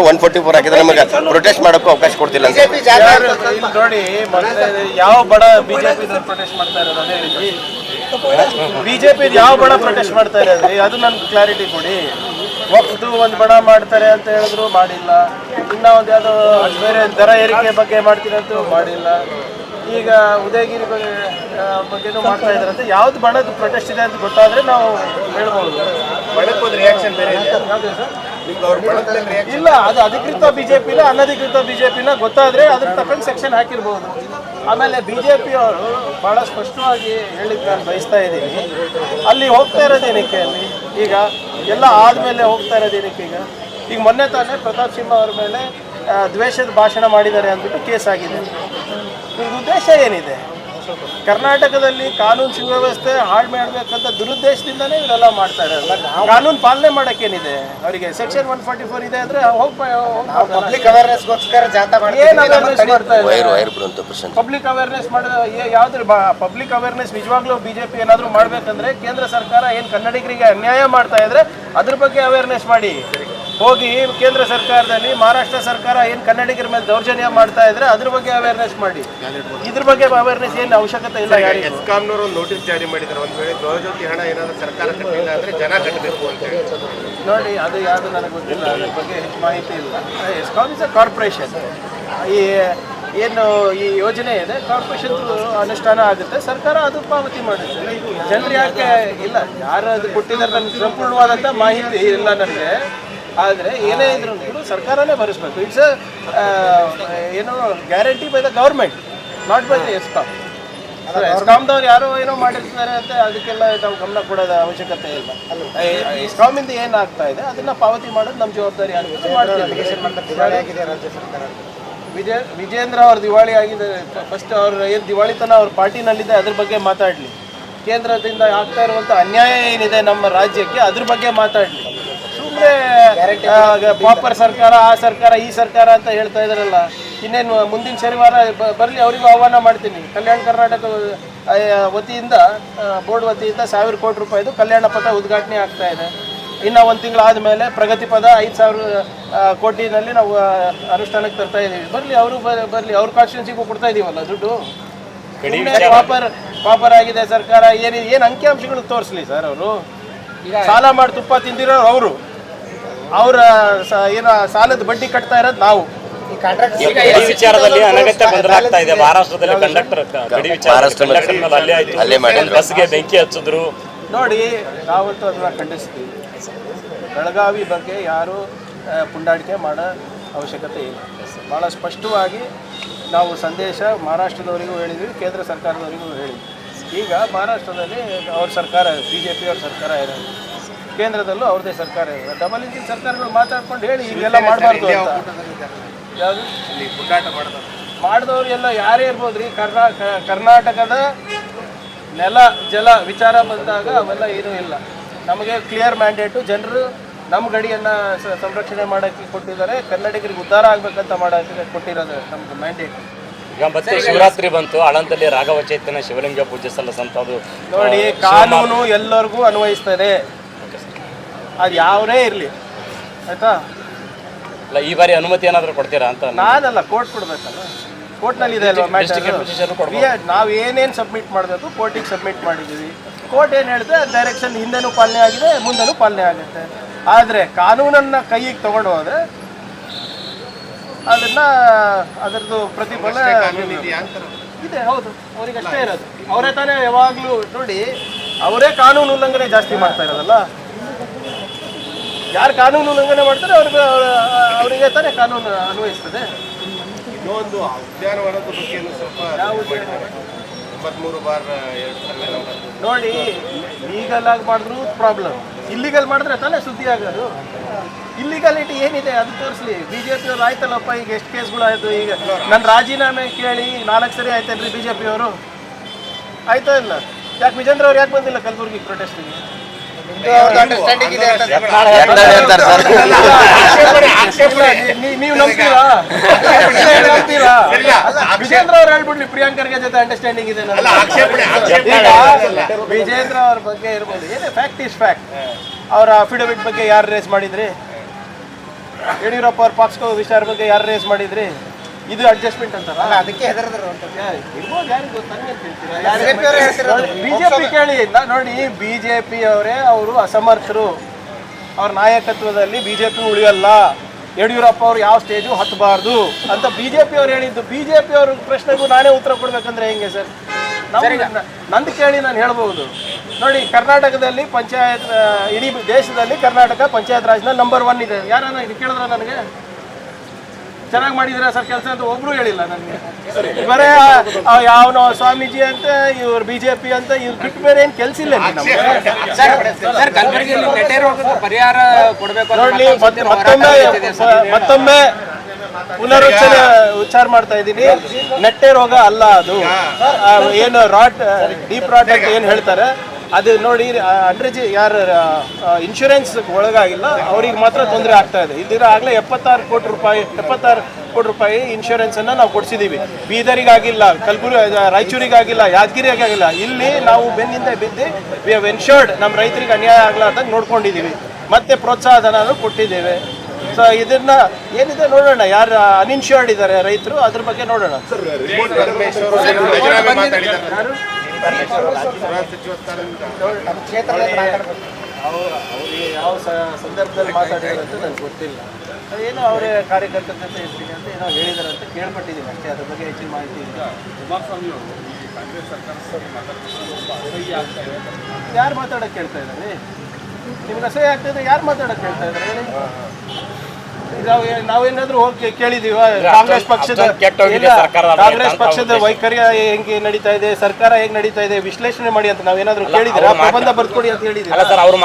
One forty four ಹಾಕಿದ್ರೆ ನಮಗೆ protest ಮಾಡೋಕ್ಕೂ ಅವಕಾಶ ಕೊಡ್ತಿಲ್ಲ ಅಂತ. ಇಲ್ಲಿ ನೋಡಿ ಯಾವ ಬಡ ಬಿಜೆಪಿ ಪ್ರೊಟೆಸ್ಟ್ ಮಾಡ್ತಾ ಇರೋದು ಅದೇ ಬಿಜೆಪಿ ಯಾವ ಬಡ ಪ್ರೊಟೆಸ್ಟ್ ಮಾಡ್ತಾ ಇರೋದ್ರಿ? ಅದು ನನ್ಗೆ ಕ್ಲಾರಿಟಿ ಕೊಡಿ. ವಕ್ತು ಒಂದು ಬಡ ಮಾಡ್ತಾರೆ ಅಂತ ಹೇಳಿದ್ರು ಮಾಡಿಲ್ಲ. ಇನ್ನ ಒಂದು ಯಾವ್ದೋ ಬೇರೆ ದರ ಏರಿಕೆ ಬಗ್ಗೆ ಮಾಡ್ತೀರಂತೂ ಮಾಡಿಲ್ಲ. ಈಗ ಉದಯಗಿರಿ ಬಗ್ಗೆ ಬಗ್ಗೆನೂ ಮಾಡ್ತಾ ಇದಾರಂತೆ ಯಾವ್ದು ಬಣದ ಪ್ರೊಟೆಸ್ಟ್ ಇದೆ ಅಂತ ಗೊತ್ತಾದ್ರೆ ನಾವು ಹೇಳ್ಬೋದು. ರಿಯಾಕ್ಷನ್ ಬೇರೆ ಯಾವ್ದು ಸರ್? ಇಲ್ಲ ಅದು ಅಧಿಕೃತ ಬಿಜೆಪಿನ ಅನಧಿಕೃತ ಬಿಜೆಪಿನ ಗೊತ್ತಾದ್ರೆ ಅದ್ರ ತಕ್ಕಂಗೆ ಸೆಕ್ಷನ್ ಹಾಕಿರ್ಬೋದು. ಆಮೇಲೆ ಬಿಜೆಪಿ ಅವರು ಬಹಳ ಸ್ಪಷ್ಟವಾಗಿ ಹೇಳಿದ್ ನಾನು ಬಯಸ್ತಾ ಇದ್ದೀನಿ. ಅಲ್ಲಿ ಹೋಗ್ತಾ ಇರೋದೇನಕ್ಕೆ ಅಲ್ಲಿ? ಈಗ ಎಲ್ಲ ಆದ್ಮೇಲೆ ಹೋಗ್ತಾ ಇರೋದೇನಕ್ಕೆ ಈಗ? ಈಗ ಮೊನ್ನೆ ತಾನೇ ಪ್ರತಾಪ್ ಸಿಂಹ ಅವ್ರ ಮೇಲೆ ದ್ವೇಷದ ಭಾಷಣ ಮಾಡಿದ್ದಾರೆ ಅಂದ್ಬಿಟ್ಟು ಕೇಸ್ ಆಗಿದೆ. ಇದ್ರ ಉದ್ದೇಶ ಏನಿದೆ? ಕರ್ನಾಟಕದಲ್ಲಿ ಕಾನೂನು ಸುವ್ಯವಸ್ಥೆ ಹಾಳು ಮಾಡಬೇಕಂತ ದುರುದ್ದೇಶದಿಂದನೇ ಇವರೆಲ್ಲ ಮಾಡ್ತಾ ಇರೋದು. ಕಾನೂನು ಪಾಲನೆ ಮಾಡೋಕ್ಕೇನಿದೆ? ಅವರಿಗೆ ಸೆಕ್ಷನ್ ಒನ್ ಫಾರ್ಟಿ ಫೋರ್ ಇದೆ ಅಂದ್ರೆ ಪಬ್ಲಿಕ್ ಅವೇರ್ನೆಸ್ಗೋಸ್ಕರ ಜಾಥಾ ಪಬ್ಲಿಕ್ ಅವೇರ್ನೆಸ್ ಮಾಡಿದ ಯಾವ್ದ್ರ ಪಬ್ಲಿಕ್ ಅವೇರ್ನೆಸ್ ನಿಜವಾಗ್ಲೂ ಬಿಜೆಪಿ ಏನಾದ್ರು ಮಾಡ್ಬೇಕಂದ್ರೆ ಕೇಂದ್ರ ಸರ್ಕಾರ ಏನು ಕನ್ನಡಿಗರಿಗೆ ಅನ್ಯಾಯ ಮಾಡ್ತಾ ಇದ್ರೆ ಅದ್ರ ಬಗ್ಗೆ ಅವೇರ್ನೆಸ್ ಮಾಡಿ. ಹೋಗಿ ಕೇಂದ್ರ ಸರ್ಕಾರದಲ್ಲಿ ಮಹಾರಾಷ್ಟ್ರ ಸರ್ಕಾರ ಏನು ಕನ್ನಡಿಗರ ಮೇಲೆ ದೌರ್ಜನ್ಯ ಮಾಡ್ತಾ ಇದ್ರೆ ಅದ್ರ ಬಗ್ಗೆ ಅವೇರ್ನೆಸ್ ಮಾಡಿ. ಇದ್ರ ಬಗ್ಗೆ ಅವೇರ್ನೆಸ್ ಏನು ಅವಶ್ಯಕತೆ ಇಲ್ಲ ಎಸ್ಕಾಂನವರು ಒಂದು ನೋಟಿಸ್ ಜಾರಿ ಮಾಡಿದ್ದಾರೆ ಒಂದು ವೇಳೆ ಗೃಹಜ್ಯೋತಿ ಹಣ ಏನಾದರೂ ಸರ್ಕಾರ ಕಟ್ಟಿಲ್ಲ ಅಂದ್ರೆ ಜನ ಕಟ್ಟಬೇಕು ಅಂತ ಹೇಳಿ. ನೋಡಿ ಅದು ಯಾವುದು ನನಗೆ ಗೊತ್ತಿಲ್ಲ. ಅದ್ರ ಬಗ್ಗೆ ಹೆಚ್ಚು ಮಾಹಿತಿ ಇಲ್ಲ. ಎಸ್ಕಾಮ್ ಇಸ್ ಅ ಕಾರ್ಪೊರೇಷನ್ ಈ ಏನು ಈ ಯೋಜನೆ ಇದೆ. ಕಾರ್ಪೊರೇಷನ್ ಅನುಷ್ಠಾನ ಆಗುತ್ತೆ. ಸರ್ಕಾರ ಅದು ಪಾವತಿ ಮಾಡುತ್ತೆ. ಜನರು ಯಾಕೆ ಇಲ್ಲ? ಯಾರು ಅದು ಕೊಟ್ಟಿದ್ದಾರೆ ನನಗೆ ಸಂಪೂರ್ಣವಾದಂಥ ಮಾಹಿತಿ ಇಲ್ಲ ನನಗೆ. ಆದರೆ ಏನೇ ಇದ್ರು ಕೂಡ ಸರ್ಕಾರನೇ ಭರಿಸ್ಬೇಕು. ಇಟ್ಸ್ ಏನು guarantee by the government not by the ESCOM ಎಸ್ಕಾಮ್ದವ್ರು ಯಾರೋ ಏನೋ ಮಾಡಿರ್ತಾರೆ ಅಂತ ಅದಕ್ಕೆಲ್ಲ ನಾವು ಗಮನ ಕೊಡೋದ ಅವಶ್ಯಕತೆ ಇಲ್ಲ. ಎಸ್ಕಾಮಿಂದ ಏನಾಗ್ತಾ ಇದೆ ಅದನ್ನ ಪಾವತಿ ಮಾಡೋದು ನಮ್ಮ ಜವಾಬ್ದಾರಿ ಆಗುತ್ತೆ ಮಾಡ್ತೀವಿ. ವಿಜಯ ವಿಜೇಂದ್ರ ಅವ್ರ ದಿವಾಳಿ ಆಗಿದೆ ಫಸ್ಟ್ ಅವ್ರ ಏನು ದಿವಾಳಿತನ ಅವ್ರ ಪಾರ್ಟಿನಲ್ಲಿದೆ ಅದ್ರ ಬಗ್ಗೆ ಮಾತಾಡಲಿ. ಕೇಂದ್ರದಿಂದ ಆಗ್ತಾ ಇರುವಂಥ ಅನ್ಯಾಯ ಏನಿದೆ ನಮ್ಮ ರಾಜ್ಯಕ್ಕೆ ಅದ್ರ ಬಗ್ಗೆ ಮಾತಾಡಲಿ. ಸುಮ್ಮನೆ ಪಾಪರ್ ಸರ್ಕಾರ ಆ ಸರ್ಕಾರ ಈ ಸರ್ಕಾರ ಅಂತ ಹೇಳ್ತಾ ಇದಾರಲ್ಲ ಇನ್ನೇನು ಮುಂದಿನ ಶನಿವಾರ ಬರಲಿ ಅವರಿಗೂ ಆಹ್ವಾನ ಮಾಡ್ತೀನಿ. ಕಲ್ಯಾಣ ಕರ್ನಾಟಕ ವತಿಯಿಂದ ಬೋರ್ಡ್ ವತಿಯಿಂದ ಸಾವಿರ ಕೋಟಿ ರೂಪಾಯಿದು ಕಲ್ಯಾಣ ಪಥ ಉದ್ಘಾಟನೆ ಆಗ್ತಾ ಇದೆ. ಇನ್ನು ಒಂದು ತಿಂಗಳು ಆದಮೇಲೆ ಪ್ರಗತಿ ಪದ ಐದು ಸಾವಿರ ಕೋಟಿನಲ್ಲಿ ನಾವು ಅನುಷ್ಠಾನಕ್ಕೆ ತರ್ತಾ ಇದ್ದೀವಿ ಬರಲಿ ಅವರು ಬರಲಿ ಅವ್ರ ಕಾನ್ಸ್ಟಿಟ್ಯೂನ್ಸಿಗೂ ಕೊಡ್ತಾ ಇದೀವಲ್ಲ ದುಡ್ಡು? ಪಾಪರ್ ಪಾಪರ್ ಆಗಿದೆ ಸರ್ಕಾರ. ಏನು ಏನು ಅಂಕಿಅಂಶಗಳು ತೋರಿಸ್ಲಿ ಸರ್ ಅವರು? ಸಾಲ ಮಾಡಿ ತುಪ್ಪ ತಿಂದಿರೋರು ಅವರು. ಅವರ ಏನ ಸಾಲದ ಬಡ್ಡಿ ಕಟ್ತಾ ಇರೋದು ನಾವು. ಗಡಿ ವಿಚಾರದಲ್ಲಿ ಅನಗತ್ಯ ಇದೆ. ಮಹಾರಾಷ್ಟ್ರದಲ್ಲಿ ಕಂಡಕ್ಟರ್ ಗಡಿ ವಿಚಾರ ಅಲ್ಲೇ ಆಯ್ತು. ಅಲ್ಲೇ ಮಾಡಿದ್ರು. ಬಸ್ಗೆ ಬೆಂಕಿ ಹಚ್ಚಿದ್ರು. ನೋಡಿ ನಾವಂತೂ ಅದನ್ನ ಖಂಡಿಸ್ತೀವಿ. ಬೆಳಗಾವಿ ಬಗ್ಗೆ ಯಾರು ಪುಂಡಾಟಿಕೆ ಮಾಡೋ ಅವಶ್ಯಕತೆ ಇಲ್ಲ. ಭಾಳ ಸ್ಪಷ್ಟವಾಗಿ ನಾವು ಸಂದೇಶ ಮಹಾರಾಷ್ಟ್ರದವರಿಗೂ ಹೇಳಿದ್ವಿ ಕೇಂದ್ರ ಸರ್ಕಾರದವರಿಗೂ ಹೇಳಿದ್ವಿ. ಈಗ ಮಹಾರಾಷ್ಟ್ರದಲ್ಲಿ ಅವ್ರ ಸರ್ಕಾರ ಬಿ ಜೆ ಪಿ ಅವ್ರ ಸರ್ಕಾರ ಇರೋದು ಕೇಂದ್ರದಲ್ಲೂ ಅವ್ರದೇ ಸರ್ಕಾರ ಇದೆ. ಡಬಲ್ ಇಂಜಿನ್ ಸರ್ಕಾರಗಳು ಮಾತಾಡ್ಕೊಂಡು ಹೇಳಿ ಹೀಗೆಲ್ಲ ಮಾಡಬಾರ್ದು ಅಂತ. ಯಾವುದು? ಮಾಡಿದವ್ರು. ಎಲ್ಲ ಯಾರೇ ಇರ್ಬೋದು ರೀ. ಕರ್ನಾ ಕ- ಕರ್ನಾಟಕದ ನೆಲ ಜಲ ವಿಚಾರ ಬಂದಾಗ ಅವೆಲ್ಲ ಏನೂ ಇಲ್ಲ. ನಮಗೆ ಕ್ಲಿಯರ್ ಮ್ಯಾಂಡೇಟು ಜನರು ನಮ್ಮ ಗಡಿಯನ್ನು ಸ- ಸಂರಕ್ಷಣೆ ಮಾಡೋಕ್ಕೆ ಕೊಟ್ಟಿದ್ದಾರೆ. ಕನ್ನಡಿಗರಿಗೆ ಉದ್ಧಾರ ಆಗಬೇಕಂತ ಮಾಡೋಕ್ಕೆ ಕೊಟ್ಟಿರೋದು ನಮ್ಗೆ ಮ್ಯಾಂಡೇಟ್ ಈಗ ಮತ್ತೆ ಶಿವರಾತ್ರಿ ಬಂತು. ಅಳಂತಲ್ಲಿ ರಾಘವ ಚೈತನ್ಯ ಶಿವಲಿಂಗ ಪೂಜೆ ಸಲ್ಲಿಸಂತದ್ದು ನೋಡಿ ಕಾನೂನು ಎಲ್ಲರಿಗೂ ಅನ್ವಯಿಸ್ತದೆ. ಅದು ಯಾವನೇ ಇರಲಿ. ಆಯ್ತಾ? ಅಲ್ಲ ಈ ಬಾರಿ ಅನುಮತಿ ಏನಾದರೂ ಕೊಡ್ತೀರಾ ಅಂತ ನಾನಲ್ಲ ಕೋರ್ಟ್ ಕೊಡ್ಬೇಕಲ್ಲ. ಕೋರ್ಟ್ನಲ್ಲಿ ಇದೆ ಅಲ್ವಾ. ಮ್ಯಾಟರ್ ನಾವು ಏನೇನು ಸಬ್ಮಿಟ್ ಮಾಡಬೇಕು ಕೋರ್ಟಿಗೆ ಸಬ್ಮಿಟ್ ಮಾಡಿದ್ದೀವಿ. ಕೋರ್ಟ್ ಏನು ಹೇಳಿದ್ರೆ ಡೈರೆಕ್ಷನ್ ಹಿಂದೆನೂ ಪಾಲನೆ ಆಗಿದೆ ಮುಂದೆನೂ ಪಾಲನೆ ಆಗುತ್ತೆ. ಆದರೆ ಕಾನೂನನ್ನು ಕೈಗೆ ತಗೊಂಡು ಹೋದರೆ ಅದನ್ನ ಅದರದ್ದು ಪ್ರತಿಫಲ ಇದೆ ಹೌದು. ಅವ್ರಿಗೆ ಅಷ್ಟೇ ಇರೋದು. ಅವರೇ ತಾನೇ ಯಾವಾಗಲೂ ನೋಡಿ ಅವರೇ ಕಾನೂನು ಉಲ್ಲಂಘನೆ ಜಾಸ್ತಿ ಮಾಡ್ತಾ ಇರೋದಲ್ಲ. ಯಾರು ಕಾನೂನು ಉಲ್ಲಂಘನೆ ಮಾಡ್ತಾರೆ ಅವ್ರಿಗೆ ಅವರಿಗೆ ತಾನೇ ಕಾನೂನು ಅನ್ವಯಿಸ್ತದೆ. ಇನ್ನೊಂದು ಉದ್ಯಾನವನದ ಬಗ್ಗೆ ಸ್ವಲ್ಪ ಇಪ್ಪತ್ಮೂರು ಬಾರ್ ನೋಡಿ ಲೀಗಲ್ ಆಗಿ ಮಾಡಿದ್ರು ಪ್ರಾಬ್ಲಮ್ ಇಲ್ಲಿಗಲ್ ಮಾಡಿದ್ರೆ ತಾನೇ ಸುದ್ದಿ ಆಗೋದು. ಇಲ್ಲಿಗಾಲಿಟಿ ಏನಿದೆ ಅದು ತೋರಿಸ್ಲಿ. ಬಿ ಜೆ ಪಿ ಅವ್ರು ಆಯ್ತಲ್ಲಪ್ಪ ಈಗ ಎಷ್ಟು ಕೇಸ್ಗಳು ಆಯಿತು? ಈಗ ನನ್ನ ರಾಜೀನಾಮೆ ಕೇಳಿ ನಾಲ್ಕು ಸರಿ ಆಯ್ತಲ್ರಿ ಬಿ ಜೆ ಪಿ ಅವರು? ಆಯ್ತಾ ಇಲ್ಲ? ಯಾಕೆ ವಿಜೇಂದ್ರ ಅವ್ರು ಯಾಕೆ ಬಂದಿಲ್ಲ ಕಲಬುರ್ಗಿ ಪ್ರೊಟೆಸ್ಟಿಗೆ ನೀವು ನಂಬ್ತೀರಾ? ವಿಜೇಂದ್ರ ಅವ್ರು ಹೇಳ್ಬಿಡ್ಲಿ ಪ್ರಿಯಾಂಕರ್ಗೆ ಜೊತೆ ಅಂಡರ್ಸ್ಟ್ಯಾಂಡಿಂಗ್ ಇದೆ ನನಗೆ. ಆಕ್ಷೇಪಣೆ ಆಕ್ಷೇಪಣೆ ವಿಜೇಂದ್ರ ಅವ್ರ ಬಗ್ಗೆ ಇರ್ಬೋದು. ಏನೇ ಫ್ಯಾಕ್ಟ್ ಇಸ್ ಫ್ಯಾಕ್ಟ್ ಅವರ ಅಫಿಡವಿಟ್ ಬಗ್ಗೆ ಯಾರು ರೇಸ್ ಮಾಡಿದ್ರಿ? ಯಡಿಯೂರಪ್ಪ ಅವ್ರ ಪಾಕ್ಸ್ಕೋ ವಿಚಾರ ಬಗ್ಗೆ ಯಾರು ರೇಸ್ ಮಾಡಿದ್ರಿ? ಇದು ಅಡ್ಜಸ್ಟ್ಮೆಂಟ್ ಅಂತಾರ? ಅದಕ್ಕೆ ಹೆದರಿದ್ರು ಅಂತ ಇರ್ಬೋದು ಯಾರಿಗೂ ಗೊತ್ತು? ಹೇಳ್ತೀರಾ? ಬಿಜೆಪಿ ಕೇಳಿ ನೋಡಿ ಬಿಜೆಪಿ ಅವರೇ ಅವರು ಅಸಮರ್ಥರು. ಅವ್ರ ನಾಯಕತ್ವದಲ್ಲಿ ಬಿಜೆಪಿ ಉಳಿಯಲ್ಲ. ಯಡಿಯೂರಪ್ಪ ಅವ್ರು ಯಾವ ಸ್ಟೇಜು ಹತ್ತಬಾರ್ದು ಅಂತ ಬಿಜೆಪಿ ಅವ್ರು ಹೇಳಿದ್ದು. ಬಿಜೆಪಿ ಅವ್ರ ಪ್ರಶ್ನೆಗೂ ನಾನೇ ಉತ್ತರ ಕೊಡ್ಬೇಕಂದ್ರೆ ಹೆಂಗೆ ಸರ್? ನಂದು ಕೇಳಿ ನಾನು ಹೇಳ್ಬೋದು. ನೋಡಿ ಕರ್ನಾಟಕದಲ್ಲಿ ಪಂಚಾಯತ್ ಇಡೀ ದೇಶದಲ್ಲಿ ಕರ್ನಾಟಕ ಪಂಚಾಯತ್ ರಾಜ್ನ ನಂಬರ್ ಒನ್ ಇದೆ. ಯಾರನ್ನ ಇದು ಕೇಳಿದ್ರ ನನಗೆ? ಚೆನ್ನಾಗಿ ಮಾಡಿದ್ರ ಸರ್ ಕೆಲಸ ಅಂತ ಒಬ್ರು ಹೇಳಿಲ್ಲ ನನಗೆ. ಬರೇ ಯಾವನೋ ಸ್ವಾಮೀಜಿ ಅಂತ ಇವ್ರು ಬಿಜೆಪಿ ಅಂತ ಇವ್ರು ಬಿಟ್ಟು ಬೇರೆ ಏನ್ ಕೆಲ್ಸ ಇಲ್ಲ ಇಲ್ಲಿ ಸರ್ ಕಲಬುರಗಿಯಲ್ಲಿ ನೆಟ್ಟೆ ರೋಗಕ್ಕೆ ಪರಿಹಾರ ಕೊಡಬೇಕು ನೋಡ್ಲಿ ಮತ್ತೆ ಮತ್ತೊಮ್ಮೆ ಮತ್ತೊಮ್ಮೆ ಪುನರುಚ್ಚನೆ ಉಚ್ಚಾರ ಮಾಡ್ತಾ ಇದ್ದೀನಿ. ನೆಟ್ಟೆ ರೋಗ ಅಲ್ಲ ಅದು. ಏನು ರಾಟ್ ಡೀಪ್ ರಾಟ್ ಅಂತ ಏನು ಹೇಳ್ತಾರೆ? ಅದು ನೋಡಿ ಅಂಡ್ರೇಜ್ ಯಾರು ಇನ್ಶೂರೆನ್ಸ್ ಒಳಗಾಗಿಲ್ಲ ಅವ್ರಿಗೆ ಮಾತ್ರ ತೊಂದರೆ ಆಗ್ತಾ ಇದೆ. ಇಲ್ದಿರ ಆಗಲೇ ಎಪ್ಪತ್ತಾರು ಕೋಟಿ ರೂಪಾಯಿ ಎಪ್ಪತ್ತಾರು ಕೋಟಿ ರೂಪಾಯಿ ಇನ್ಶೂರೆನ್ಸ್ ಅನ್ನ ನಾವು ಕೊಡಿಸಿದೀವಿ. ಬೀದರಿಗಾಗಿಲ್ಲ ಕಲಬುರಗಿ ರಾಯಚೂರಿಗಾಗಿಲ್ಲ ಯಾದಗಿರಿಗಾಗಿಲ್ಲ ಇಲ್ಲಿ ನಾವು ಬೆನ್ನಿಂದ ಬಿದ್ದು ವಿ ಹವ್ ಎನ್ಶೋರ್ಡ್ ನಮ್ಮ ರೈತರಿಗೆ ಅನ್ಯಾಯ ಆಗಲಾರ್ದಂಗೆ ನೋಡ್ಕೊಂಡಿದ್ದೀವಿ ಮತ್ತೆ ಪ್ರೋತ್ಸಾಹ ಧನನೂ ಕೊಟ್ಟಿದ್ದೇವೆ. ಸೊ ಇದನ್ನ ಏನಿದೆ ನೋಡೋಣ ಯಾರು ಅನ್ಇನ್ಶೂರ್ಡ್ ಇದ್ದಾರೆ ರೈತರು ಅದ್ರ ಬಗ್ಗೆ ನೋಡೋಣ. ಗೃಹ ಸಚಿವ ಸ್ಥಾನದಿಂದ ಅವ್ರು ಅವ್ರಿಗೆ ಯಾವ ಸಂದರ್ಭದಲ್ಲಿ ಮಾತಾಡಿದ್ರು ಅಂತ ನನಗೆ ಗೊತ್ತಿಲ್ಲ ಏನು ಅವರೇ ಕಾರ್ಯಕರ್ತರ ಜೊತೆ ಇರ್ತೀನಿ ಅಂತ ಏನೋ ಹೇಳಿದಾರೆ ಅಂತ ಕೇಳ್ಪಟ್ಟಿದ್ದೀನಿ ಅಷ್ಟೇ, ಅದ್ರ ಬಗ್ಗೆ ಹೆಚ್ಚಿನ ಮಾಹಿತಿ ಇಲ್ಲ. ಯಾರು ಮಾತಾಡೋಕೆ ಕೇಳ್ತಾ ಇದ್ದಾರೆ? ನಿಮ್ಗೆ ಅಸಹ್ಯ ಆಗ್ತದೆ ಯಾರು ಮಾತಾಡೋಕೆ ಕೇಳ್ತಾ ಇದ್ದಾರೆ ಹೇಳಿ? ನಾವು ನಾವೇನಾದ್ರೂ ಹೋಗಿ ಕೇಳಿದೀವ? ಕಾಂಗ್ರೆಸ್ ಪಕ್ಷದ ಕಾಂಗ್ರೆಸ್ ಪಕ್ಷದ. ವೈಖರಿ ಹೆಂಗೆ ನಡೀತಾ ಇದೆ ಸರ್ಕಾರ ಹೇಗೆ ನಡೀತಾ ಇದೆ ವಿಶ್ಲೇಷಣೆ ಮಾಡಿ ಅಂತ ನಾವೇನಾದ್ರೂ ಕೇಳಿದಿರಾ? ಪ್ರಬಂಧ ಬರ್ಕೊಡಿ ಅಂತ ಹೇಳಿದ್ರೆ? ಅವ್ರ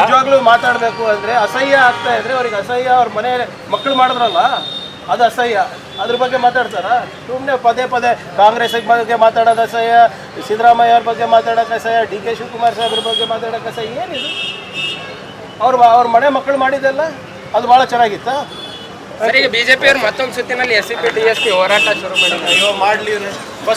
ನಿಜವಾಗ್ಲೂ ಮಾತಾಡಬೇಕು ಅಂದ್ರೆ ಅಸಹ್ಯ ಆಗ್ತಾ ಇದ್ರೆ ಅವ್ರಿಗೆ ಅಸಹ್ಯ ಅವ್ರ ಮನೆ ಮಕ್ಕಳು ಮಾಡಿದ್ರಲ್ಲ ಅದು ಅಸಹ್ಯ. ಅದ್ರ ಬಗ್ಗೆ ಮಾತಾಡ್ತಾರ? ಸುಮ್ಮನೆ ಪದೇ ಪದೇ ಕಾಂಗ್ರೆಸ್ ಬಗ್ಗೆ ಮಾತಾಡೋದು ಅಸಹ್ಯ ಸಿದ್ದರಾಮಯ್ಯ ಅವ್ರ ಬಗ್ಗೆ ಮಾತಾಡೋಕೆ ಅಸಹ್ಯ ಡಿ ಕೆ ಶಿವಕುಮಾರ್ ಸಾಹೇಬ್ರ ಬಗ್ಗೆ ಮಾತಾಡೋಕೆ ಅಸಹ್ಯ ಏನಿದು? ಅವ್ರ ಅವ್ರ ಮನೆ ಮಕ್ಕಳು ಮಾಡಿದ್ದೆಲ್ಲ? ಅದು ಭಾಳ ಚೆನ್ನಾಗಿತ್ತು? ಸರ್ ಈಗ ಬಿಜೆಪಿ ಅವರು ಮತ್ತೊಂದು ಸುತ್ತಿನಲ್ಲಿ S C P D S P ಹೋರಾಟ ಶುರು ಮಾಡಿದ್ರು ಅಯ್ಯೋ ಮಾಡಲಿ ಫಸ್ಟ್